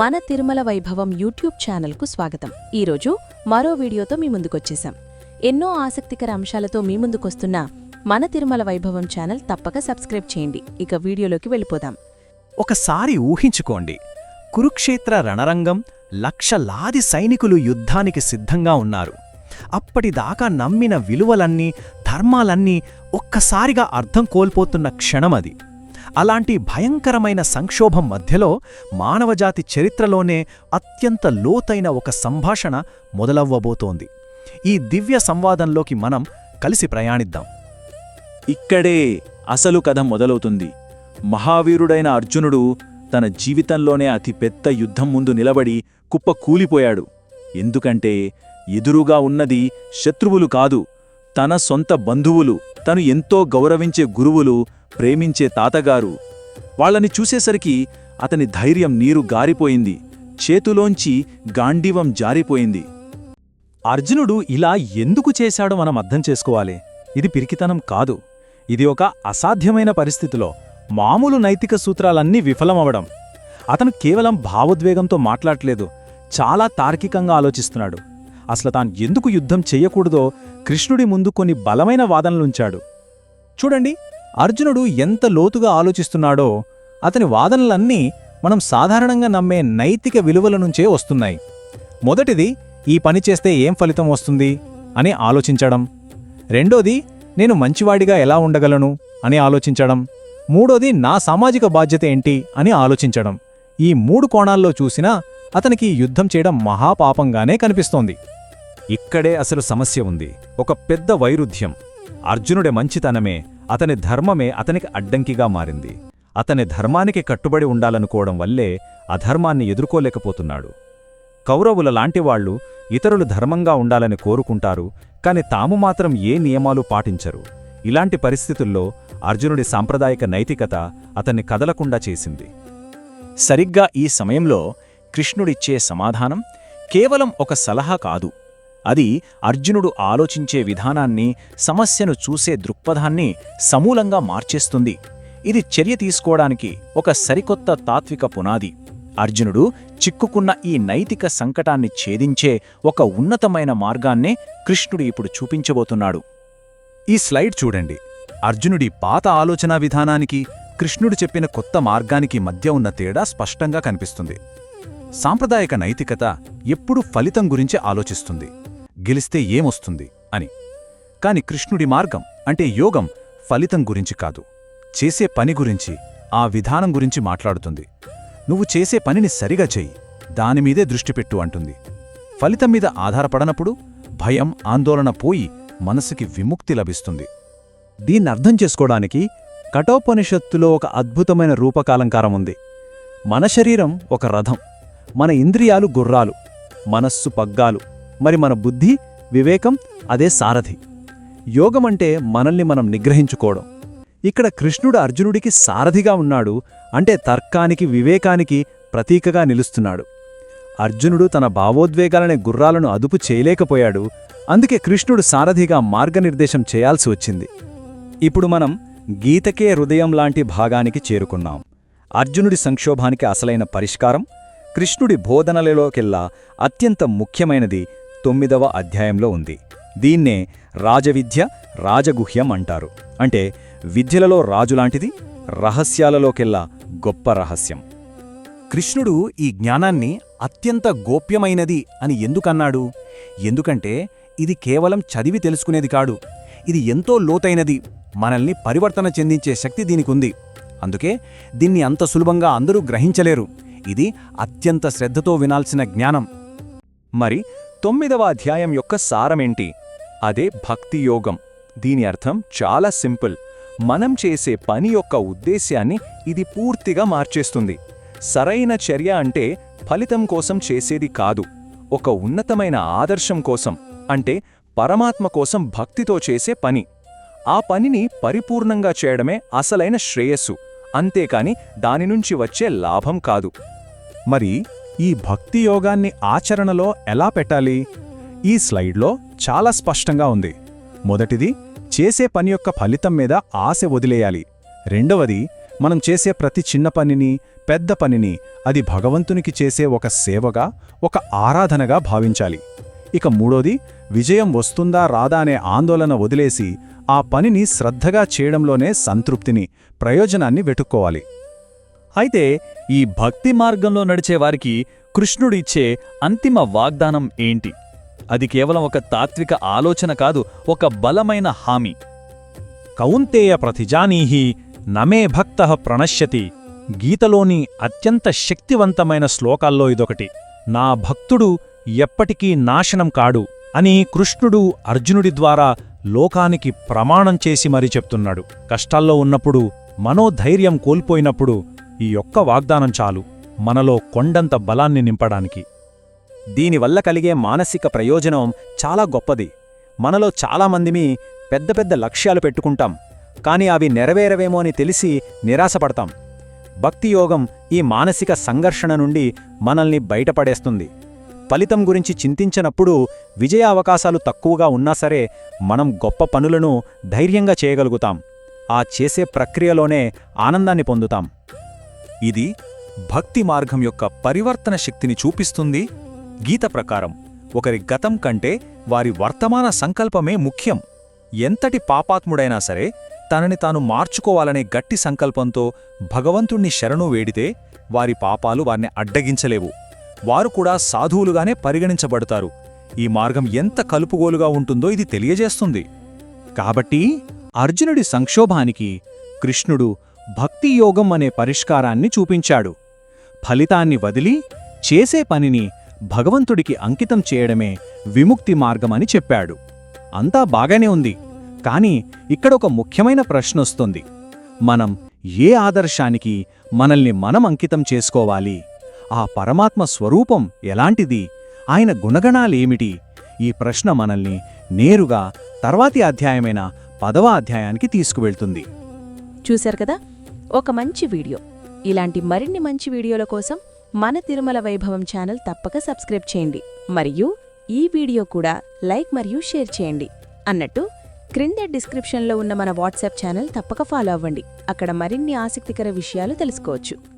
మన తిరుమల వైభవం యూట్యూబ్ ఛానల్కు స్వాగతం. ఈరోజు మరో వీడియోతో మీ ముందుకొచ్చేశాం. ఎన్నో ఆసక్తికర అంశాలతో మీ ముందుకొస్తున్న మన తిరుమల వైభవం ఛానల్ తప్పక సబ్స్క్రైబ్ చేయండి. ఇక వీడియోలోకి వెళ్ళిపోదాం. ఒకసారి ఊహించుకోండి. కురుక్షేత్ర రణరంగం లక్షలాది సైనికులు యుద్ధానికి సిద్ధంగా ఉన్నారు. అప్పటిదాకా నమ్మిన విలువలన్నీ ధర్మాలన్నీ ఒక్కసారిగా అర్థం కోల్పోతున్న క్షణమది. అలాంటి భయంకరమైన సంక్షోభం మధ్యలో మానవజాతి చరిత్రలోనే అత్యంత లోతైన ఒక సంభాషణ మొదలవ్వబోతోంది. ఈ దివ్య సంవాదంలోకి మనం కలిసి ప్రయాణిద్దాం. ఇక్కడే అసలు కథ మొదలవుతుంది. మహావీరుడైన అర్జునుడు తన జీవితంలోనే అతి పెద్ద యుద్ధం ముందు నిలబడి కుప్ప కూలిపోయాడు. ఎందుకంటే ఎదురుగా ఉన్నది శత్రువులు కాదు తన సొంత బంధువులు తను ఎంతో గౌరవించే గురువులు ప్రేమించే తాతగారు. వాళ్ళని చూసేసరికి అతని ధైర్యం నీరు గారిపోయింది. చేతులోంచి గాంధీవం జారిపోయింది. అర్జునుడు ఇలా ఎందుకు చేశాడో మనం అర్థం చేసుకోవాలి. ఇది పిరికితనం కాదు. ఇది ఒక అసాధ్యమైన పరిస్థితిలో మామూలు నైతిక సూత్రాలన్నీ విఫలమవడం అతను కేవలం భావోద్వేగంతో మాట్లాడలేదు చాలా తార్కికంగా ఆలోచిస్తున్నాడు. అసలు తాను ఎందుకు యుద్ధం చెయ్యకూడదో కృష్ణుడి ముందు కొన్ని బలమైన వాదనలుంచాడు. చూడండి అర్జునుడు ఎంత లోతుగా ఆలోచిస్తున్నాడో అతని వాదనలన్నీ మనం సాధారణంగా నమ్మే నైతిక విలువల నుంచే వస్తున్నాయి. మొదటిది ఈ పని చేస్తే ఏం ఫలితం వస్తుంది? అని ఆలోచించడం. రెండోది నేను మంచివాడిగా ఎలా ఉండగలను? అని ఆలోచించడం. మూడోది నా సామాజిక బాధ్యత ఏంటి? అని ఆలోచించడం. ఈ మూడు కోణాల్లో చూసినా అతనికి యుద్ధం చేయడం మహాపాపంగానే కనిపిస్తోంది. ఇక్కడే అసలు సమస్య ఉంది. ఒక పెద్ద వైరుధ్యం. అర్జునుడి మంచితనమే అతని ధర్మమే అతనికి అడ్డంకిగా మారింది. అతని ధర్మానికి కట్టుబడి ఉండాలనుకోవడం వల్లే అధర్మాన్ని ఎదుర్కోలేకపోతున్నాడు. కౌరవుల లాంటివాళ్ళు ఇతరులు ధర్మంగా ఉండాలని కోరుకుంటారు కాని తాము మాత్రం ఏ నియమాలు పాటించరు. ఇలాంటి పరిస్థితుల్లో అర్జునుడి సాంప్రదాయిక నైతికత అతన్ని కదలకుండా చేసింది. సరిగ్గా ఈ సమయంలో కృష్ణుడిచ్చే సమాధానం కేవలం ఒక సలహా కాదు. అది అర్జునుడు ఆలోచించే విధానాన్ని సమస్యను చూసే దృక్పథాన్ని సమూలంగా మార్చేస్తుంది. ఇది చర్య తీసుకోవడానికి ఒక సరికొత్త తాత్విక పునాది. అర్జునుడు చిక్కుకున్న ఈ నైతిక సంకటాన్ని ఛేదించే ఒక ఉన్నతమైన మార్గాన్నే కృష్ణుడు ఇప్పుడు చూపించబోతున్నాడు. ఈ స్లైడ్ చూడండి. అర్జునుడి పాత ఆలోచనా విధానానికి కృష్ణుడు చెప్పిన కొత్త మార్గానికి మధ్య ఉన్న తేడా స్పష్టంగా కనిపిస్తుంది. సాంప్రదాయక నైతికత ఎప్పుడూ ఫలితం గురించి ఆలోచిస్తుంది. గెలిస్తే ఏమొస్తుంది అని. కాని కృష్ణుడి మార్గం అంటే యోగం ఫలితం గురించి కాదు. చేసే పని గురించి ఆ విధానం గురించి మాట్లాడుతుంది. నువ్వు చేసే పనిని సరిగా చెయ్యి దానిమీదే దృష్టి పెట్టు అంటుంది. ఫలితం మీద ఆధారపడనప్పుడు భయం ఆందోళన పోయి మనసుకి విముక్తి లభిస్తుంది. దీన్నర్థం చేసుకోవడానికి కఠోపనిషత్తులో ఒక అద్భుతమైన రూపకాలంకారం ఉంది. మన శరీరం ఒక రథం మన ఇంద్రియాలు గుర్రాలు మనస్సు పగ్గాలు మరి మన బుద్ధి వివేకం అదే సారథి. యోగమంటే మనల్ని మనం నిగ్రహించుకోవడం. ఇక్కడ కృష్ణుడు అర్జునుడికి సారథిగా ఉన్నాడు అంటే తర్కానికి వివేకానికి ప్రతీకగా నిలుస్తున్నాడు. అర్జునుడు తన భావోద్వేగాలనే గుర్రాలను అదుపు చేయలేకపోయాడు అందుకే కృష్ణుడు సారథిగా మార్గనిర్దేశం చేయాల్సి వచ్చింది. ఇప్పుడు మనం గీతకే హృదయం లాంటి భాగానికి చేరుకున్నాం. అర్జునుడి సంక్షోభానికి అసలైన పరిష్కారం కృష్ణుడి బోధనలలోకెల్లా అత్యంత ముఖ్యమైనది తొమ్మిదవ అధ్యాయంలో ఉంది. దీన్నే రాజవిద్య రాజగుహ్యం అంటారు. అంటే విద్యలలో రాజులాంటిది రహస్యాలలోకెల్లా గొప్ప రహస్యం. కృష్ణుడు ఈ జ్ఞానాన్ని అత్యంత గోప్యమైనది అని ఎందుకన్నాడు? ఎందుకంటే ఇది కేవలం చదివి తెలుసుకునేది కాడు ఇది ఎంతో లోతైనది మనల్ని పరివర్తన చెందించే శక్తి దీనికుంది. అందుకే దీన్ని అంత సులభంగా అందరూ గ్రహించలేరు. ఇది అత్యంత శ్రద్ధతో వినాల్సిన జ్ఞానం. మరి తొమ్మిదవ అధ్యాయం యొక్క సారమేంటి? అదే భక్తి యోగం. దీని అర్థం చాలా సింపుల్. మనం చేసే పని యొక్క ఉద్దేశ్యాన్ని ఇది పూర్తిగా మార్చేస్తుంది. సరైన చర్య అంటే ఫలితం కోసం చేసేది కాదు. ఒక ఉన్నతమైన ఆదర్శం కోసం అంటే పరమాత్మ కోసం భక్తితో చేసే పని. ఆ పనిని పరిపూర్ణంగా చేయడమే అసలైన శ్రేయస్సు. అంతేకాని దానినుంచి వచ్చే లాభం కాదు. మరి ఈ భక్తి యోగాన్ని ఆచరణలో ఎలా పెట్టాలి? ఈ స్లైడ్లో చాలా స్పష్టంగా ఉంది. మొదటిది చేసే పని యొక్క ఫలితం మీద ఆశ వదిలేయాలి. రెండవది మనం చేసే ప్రతి చిన్న పనిని పెద్ద పనిని అది భగవంతునికి చేసే ఒక సేవగా ఒక ఆరాధనగా భావించాలి. ఇక మూడోది విజయం వస్తుందా రాదా అనే ఆందోళన వదిలేసి ఆ పనిని శ్రద్ధగా చేయడంలోనే సంతృప్తిని ప్రయోజనాన్ని వెటుక్కోవాలి అయితే ఈ భక్తి మార్గంలో నడిచేవారికి కృష్ణుడిచ్చే అంతిమ వాగ్దానం ఏంటి? అది కేవలం ఒక తాత్విక ఆలోచన కాదు ఒక బలమైన హామీ. కౌంతేయ ప్రతిజానీహి నమే భక్త ప్రణశ్యతి. గీతలోని అత్యంత శక్తివంతమైన శ్లోకాల్లో ఇదొకటి. నా భక్తుడు ఎప్పటికీ నాశనం కాడు అని కృష్ణుడు అర్జునుడి ద్వారా లోకానికి ప్రమాణం చేసి మరీ చెప్తున్నాడు. కష్టాల్లో ఉన్నప్పుడు మనోధైర్యం కోల్పోయినప్పుడు ఈ ఒక్క వాగ్దానం చాలు మనలో కొండంత బలాన్ని నింపడానికి. దీనివల్ల కలిగే మానసిక ప్రయోజనం చాలా గొప్పది. మనలో చాలామందిమి పెద్ద పెద్ద లక్ష్యాలు పెట్టుకుంటాం కానీ అవి నెరవేరవేమో అని తెలిసి నిరాశపడతాం. భక్తియోగం ఈ మానసిక సంఘర్షణ నుండి మనల్ని బయటపడేస్తుంది. ఫలితం గురించి చింతించనప్పుడు విజయ అవకాశాలు తక్కువగా ఉన్నా సరే మనం గొప్ప పనులను ధైర్యంగా చేయగలుగుతాం. ఆ చేసే ప్రక్రియలోనే ఆనందాన్ని పొందుతాం. ఇది భక్తి మార్గం యొక్క పరివర్తన శక్తిని చూపిస్తుంది గీత ప్రకారం. ఒకరి గతం కంటే వారి వర్తమాన సంకల్పమే ముఖ్యం. ఎంతటి పాపాత్ముడైనా సరే తనని తాను మార్చుకోవాలనే గట్టి సంకల్పంతో భగవంతుణ్ణి శరణు వేడితే వారి పాపాలు వారిని అడ్డగించలేవు. వారు కూడా సాధువులుగానే పరిగణించబడతారు. ఈ మార్గం ఎంత కలుపుగోలుగా ఉంటుందో ఇది తెలియజేస్తుంది. కాబట్టి అర్జునుడి సంక్షోభానికి కృష్ణుడు భక్తి యోగం అనే పరిష్కారాన్ని చూపించాడు. ఫలితాన్ని వదిలి చేసే పనిని భగవంతుడికి అంకితం చేయడమే విముక్తి మార్గమని చెప్పాడు. అంతా బాగానే ఉంది కాని ఇక్కడొక ముఖ్యమైన ప్రశ్నొస్తుంది మనం ఏ ఆదర్శానికి మనల్ని మనం అంకితం చేసుకోవాలి? ఆ పరమాత్మ స్వరూపం ఎలాంటిది? ఆయన గుణగణాలేమిటి? ఈ ప్రశ్న మనల్ని నేరుగా తర్వాతి అధ్యాయమైన పదవ అధ్యాయానికి తీసుకువెళ్తుంది. చూశారు కదా? ఒక మంచి వీడియో. ఇలాంటి మరిన్ని మంచి వీడియోల కోసం మన తిరుమల వైభవం ఛానల్ తప్పక సబ్స్క్రైబ్ చేయండి. మరియు ఈ వీడియో కూడా లైక్ మరియు షేర్ చేయండి. అన్నట్టు క్రింద డిస్క్రిప్షన్లో ఉన్న మన వాట్సాప్ ఛానల్ తప్పక ఫాలో అవ్వండి. అక్కడ మరిన్ని ఆసక్తికర విషయాలు తెలుసుకోవచ్చు.